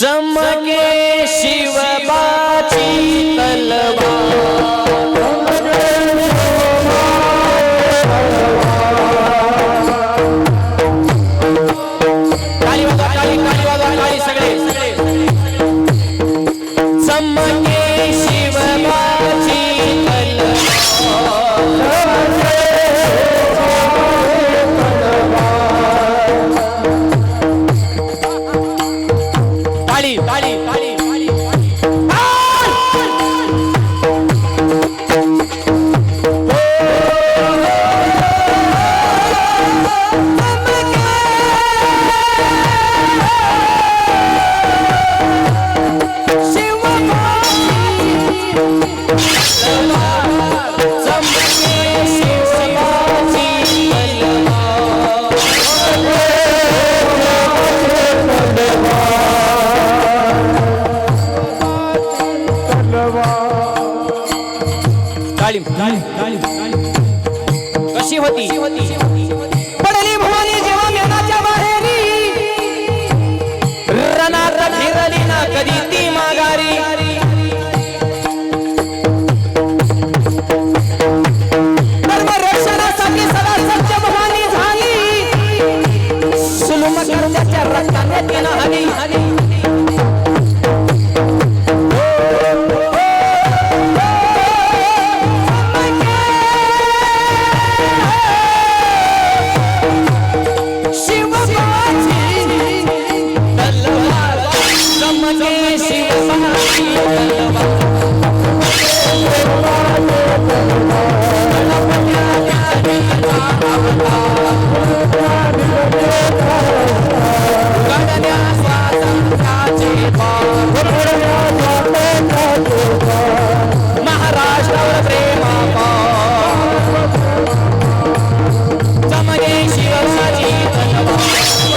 चमके शिवबाची तलवार. तालीम कशी होती? पडली भवानी जेव्हा मेनाच्या बाहेरी. रणात फिरली ना कधी ती माघारी. रक्षणासाठी सदा सत्य भवानी झाली. सुलम करण्याच्या रक्ताने तिनं हली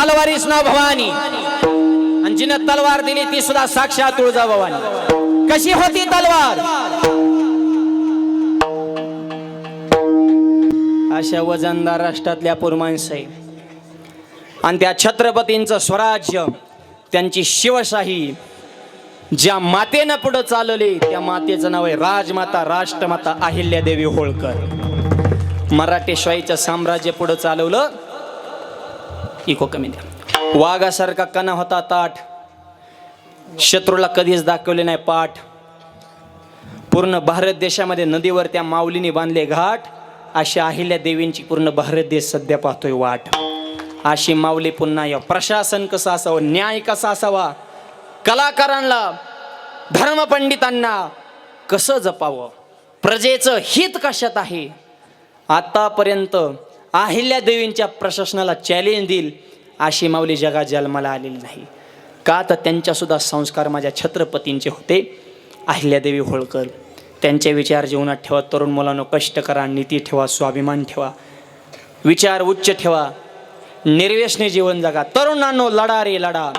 तलवारीस ना भवानी. आणि जिनं तलवार दिली ती सुद्धा साक्षात तुळजाभवानी कशी होती तलवार? अशा वजनदार राष्ट्रातल्या पुरमांस आहे आणि त्या छत्रपतींचं स्वराज्य त्यांची शिवशाही ज्या मातेनं पुढं चालवली त्या मातेचं नाव आहे राजमाता राष्ट्रमाता अहिल्यादेवी होळकर. मराठेशाहीचं साम्राज्य पुढं चालवलं इको कमी द्या वाघासारखा कणा होता ताट शत्रूला कधीच दाखवले नाही पाठ पूर्ण भारत देशामध्ये नदीवर त्या माऊलीने बांधले घाट अशी अहिल्या देवींची पूर्ण भारत देश सध्या पाहतोय वाट अशी माऊली पुन्हा या प्रशासन कसं असावं न्याय कसा असावा कलाकारांना धर्मपंडितांना कसं जपावं प्रजेचं हित कशात आहे आतापर्यंत अहिल्यादेवींच्या प्रशासनाला चॅलेंज देईल अशी माऊली जगा जन्माला आलेली नाही. का तर त्यांच्यासुद्धा संस्कार माझ्या छत्रपतींचे होते. अहिल्यादेवी होळकर त्यांचे विचार जीवनात ठेवा तरुण मुलांनो कष्ट करा नीती ठेवा स्वाभिमान ठेवा विचार उच्च ठेवा निर्व्यसने जीवन जगा. तरुणांनो लढा रे लढा.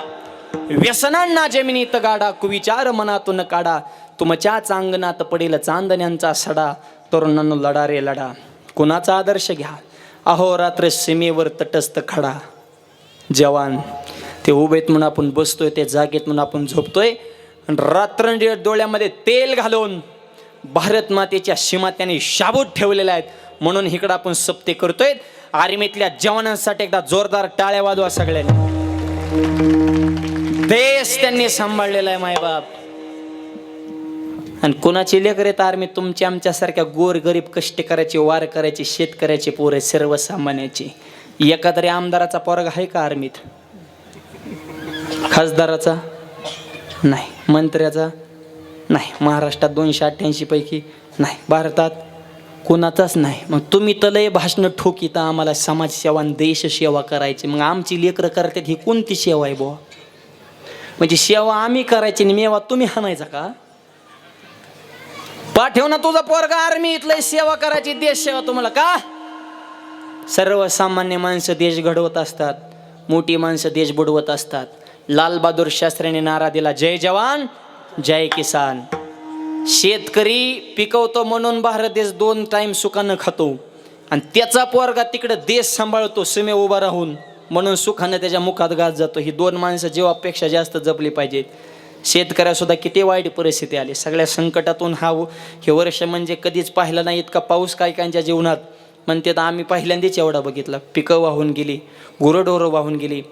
व्यसनांना जमिनीत गाडा कुविचार मनातून काढा. तुमच्याच अंगणात पडेल चांदण्यांचा सडा. तरुणांनो लढा रे लढा. कुणाचा आदर्श घ्या? अहोरात्र सीमेवर तटस्थ खडा. जवान ते उभेत म्हणून आपण बसतोय ते जागेत म्हणून आपण झोपतोय. आणि रात्रंदिवस डोळ्यामध्ये तेल घालून भारत मातेच्या सीमा त्यांनी शाबूत ठेवलेल्या आहेत. म्हणून इकडं आपण सप्ते करतोय. आर्मीतल्या जवानांसाठी एकदा जोरदार टाळ्या वाजवा सगळ्यांनी. देश त्यांनी सांभाळलेला आहे मायबाप. आणि कोणाची लेकर आहेत? आर्मी तुमच्या आमच्यासारख्या गोर गरीब कष्ट करायचे वार करायचे शेतकऱ्याचे पोरे सर्वसामान्याचे. एका तरी आमदाराचा पोरग आहे का आर्मीत? खासदाराचा? नाही. मंत्र्याचा? नाही. महाराष्ट्रात दोनशे अठ्ठ्याऐंशी पैकी? नाही. भारतात? कोणाचाच नाही. मग तुम्ही तलय लय भाषणं ठोकीता आम्हाला समाजसेवा आणि देशसेवा करायची. मग आमची लेकरं करतात ही कोणती सेवा आहे बुवा? म्हणजे सेवा आम्ही करायची आणि मेवा तुम्ही हाणायचा का? पाठव ना तुझा पोरगा आर्मी इथलं सेवा करायची देश सेवा तुम्हाला का? सर्वसामान्य माणसं देश घडवत असतात मोठी माणसं देश बुडवत असतात. लालबहादूर शास्त्रीने नारा दिला जय जवान जय किसान. शेतकरी पिकवतो म्हणून भारत देश दोन टाईम सुखानं खातो. आणि त्याचा पोरगा तिकडे देश सांभाळतो सीमे उभा राहून. म्हणून सुखानं त्याच्या मुखात घात जातो. ही दोन माणसं जीवापेक्षा जास्त जपली पाहिजेत. शेतकऱ्यासुद्धा किती वाईट परिस्थिती आली. सगळ्या संकटातून हा हे वर्ष म्हणजे कधीच पाहिलं नाही इतका पाऊस काय कायच्या जीवनात. म्हणते तर आम्ही पहिल्यांदाच एवढा बघितला. पिकं वाहून गेली गुरंढोरं वाहून गेली.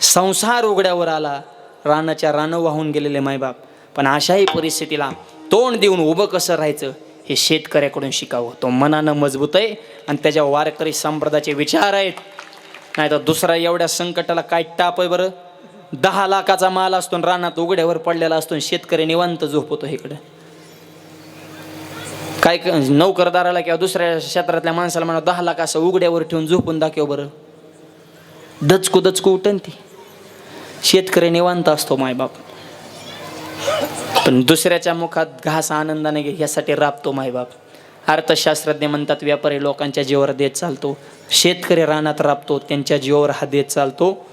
संसार उघड्यावर आला. रानाच्या रानं वाहून गेलेले मायबाप. पण अशाही परिस्थितीला तोंड देऊन उभं कसं राहायचं हे शेतकऱ्याकडून शिकावं. तो मनानं मजबूत आहे आणि त्याच्या वारकरी संप्रदायाचे विचार आहेत. नाही तर दुसरा एवढ्या संकटाला काय टाप आहे बरं? दहा लाखाचा माल असतो आणि रानात उघड्यावर पडलेला असतो आणि शेतकरी निवांत झोपतो इकडं. काय नोकरदाराला किंवा दुसऱ्या क्षेत्रातल्या माणसाला म्हणा दहा लाख असं उघड्यावर ठेवून झोपून दाखव बरं. दचकू दचकू उठन ती. शेतकरी निवांत असतो मायबाप पण दुसऱ्याच्या मुखात घास आनंदाने घे यासाठी राबतो मायबाप अर्थशास्त्रज्ञ म्हणतात व्यापारी लोकांच्या जीवावर देत चालतो. शेतकरी रानात राबतो त्यांच्या जीवावर हा देत चालतो.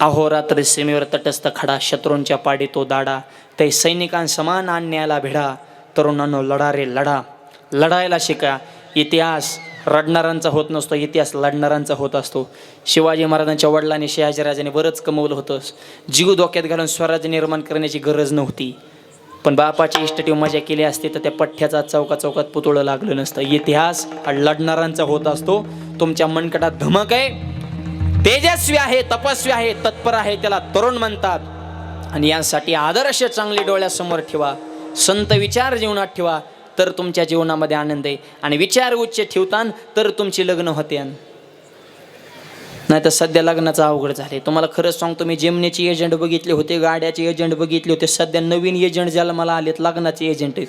अहोरात्र सीमेवर तटस्थ खडा शत्रूंच्या पाडी तो दाडा. ते सैनिकांसमान आणण्याला भिडा तरुणांनो लढा रे लढा. लढायला शिका. इतिहास रडणाऱ्यांचा होत नसतो इतिहास लढणाऱ्यांचा होत असतो. शिवाजी महाराजांच्या वडिलांनी शहाजीराजाने बरंच कमवलं होतं. जीव धोक्यात घालून स्वराज्य निर्माण करण्याची गरज नव्हती. पण बापाची इष्टटीव मजा केली असती तर त्या पठ्ठ्याचा चौका चौकात पुतळं लागलं नसतं. इतिहास हा लढणाऱ्यांचा होत असतो. तुमच्या मनकटात धमक आहे. तेजस्वी आहे तपस्वी आहे तत्पर आहे त्याला तरुण म्हणतात. आणि यासाठी आदर्श चांगले डोळ्यासमोर ठेवा संत विचार जीवनात ठेवा तर तुमच्या जीवनामध्ये आनंद आहे. आणि विचार उच्च ठेवतान तर तुमची लग्न होते. नाही तर सध्या लग्नाचं अवघड झाले तुम्हाला खरंच सांगतो मी जेमण्याचे एजंट बघितले होते गाड्याचे एजंट बघितले होते सध्या नवीन एजंट ज्याला मला आलेत लग्नाचे एजंट आहेत.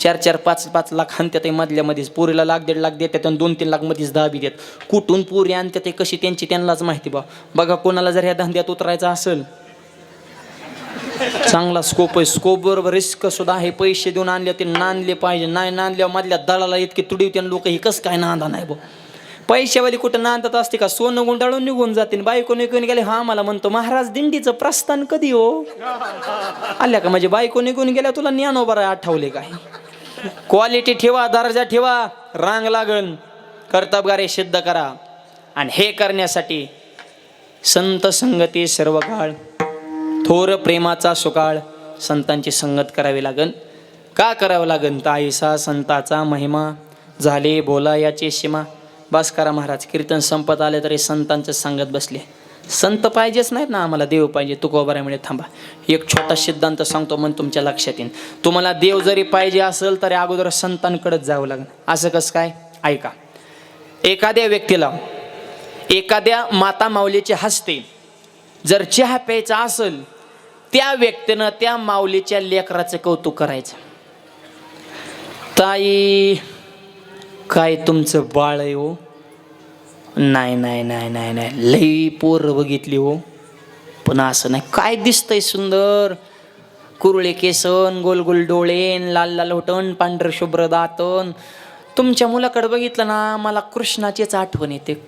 चार चार पाच पाच लाख आणतात मधल्यामध्येच पोरीला लाख दीड लाख देतात आणि दोन तीन लाख मध्येच दहा बी देत. कुठून पुरी आणतात ते कशी त्यांची त्यांनाच माहिती बा. बघा कोणाला जर ह्या धंद्यात उतरायचा असेल. चांगला स्कोप आहे. स्कोप बरोबर रिस्क सुद्धा आहे. पैसे देऊन आणले ते नांदले पाहिजे. नाही नांदल्यावर मधल्या दळाला इतके तुडी होते लोक हे कसं काय नांदा नाही बो. पैशावाली कुठं नांदत असते का? सोनं गुंडाळून निघून जाते बायको निघून गेले. हा मला म्हणतो महाराज दिंडीचं प्रस्थान कधी हो? आल्या का? म्हणजे बायको निघून गेल्या तुला ज्ञान बरं आठवले काय क्वालिटी ठेवा दर्जा ठेवा रांग लागण कर्तबगारे सिद्ध करा. आणि हे करण्यासाठी संत संगती सर्व काळ थोर प्रेमाचा सुकाळ संतांची संगत करावी लागन. का करावं लागन? ताईसा संताचा महिमा झाले बोला याची सीमा. बस करा महाराज कीर्तन संपत आले तरी संतांचं सांगत बसले. संत पाहिजेच नाहीत ना आम्हाला देव पाहिजे. तुकोबाऱ्यामुळे थांबा एक छोटा सिद्धांत सांगतो म्हणून तुमच्या लक्षात येईल तुम्हाला देव जरी पाहिजे असेल तरी अगोदर संतांकडेच जावं लागेल. असं कसं काय? ऐका. एखाद्या व्यक्तीला एखाद्या माता माऊलीचे हस्ते जर चहा प्यायचा असेल त्या व्यक्तीनं त्या माऊलीच्या लेकराचं कौतुक करायचं. ताई काय तुमचं बाळ आहे हो? नाही नाही नाही नाही नाही. लई पोरं बघितली हो. पण असं नाही. काय दिसतंय सुंदर? कुरळे केसन गोल गोल डोळेन लाल लाल होटण पांढर शुभ्र दातन. तुमच्या मुलाकडे बघितलं ना मला कृष्णाचीच आठवण येते.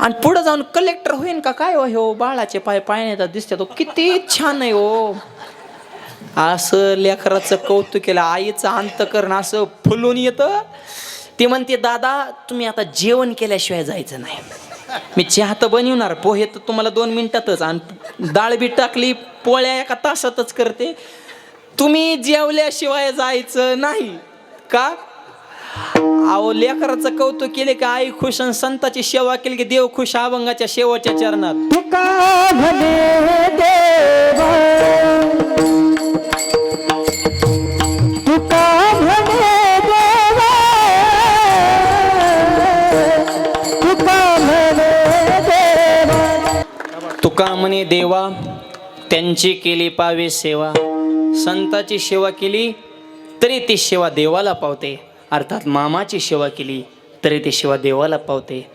आणि पुढं जाऊन कलेक्टर होईन का काय हो? हो बाळाचे पाय पाय दिसते तो हो. किती छान आहे हो. असं लेकराचं कौतुक केलं. आईचं अंतकरण असं फुलून येतं. ती म्हणते दादा तुम्ही आता जेवण केल्याशिवाय जायचं नाही. मी चहा तर बनवणार पोहे तर तुम्हाला दोन मिनिटातच आणि डाळ बी टाकली पोळ्या एका तासातच करते. तुम्ही जेवल्याशिवाय जायचं नाही का? अहो लेकराचं कौतुक केले की आई खुश आणि संताची सेवा केली की देव खुश अभंगाच्या शेवटच्या चरणात. तुका म्हणे देवा त्यांची केली पावे सेवा. संताची सेवा केली तरी ती सेवा देवाला पावते. अर्थात मामाची सेवा केली तरी ती सेवा देवाला पावते.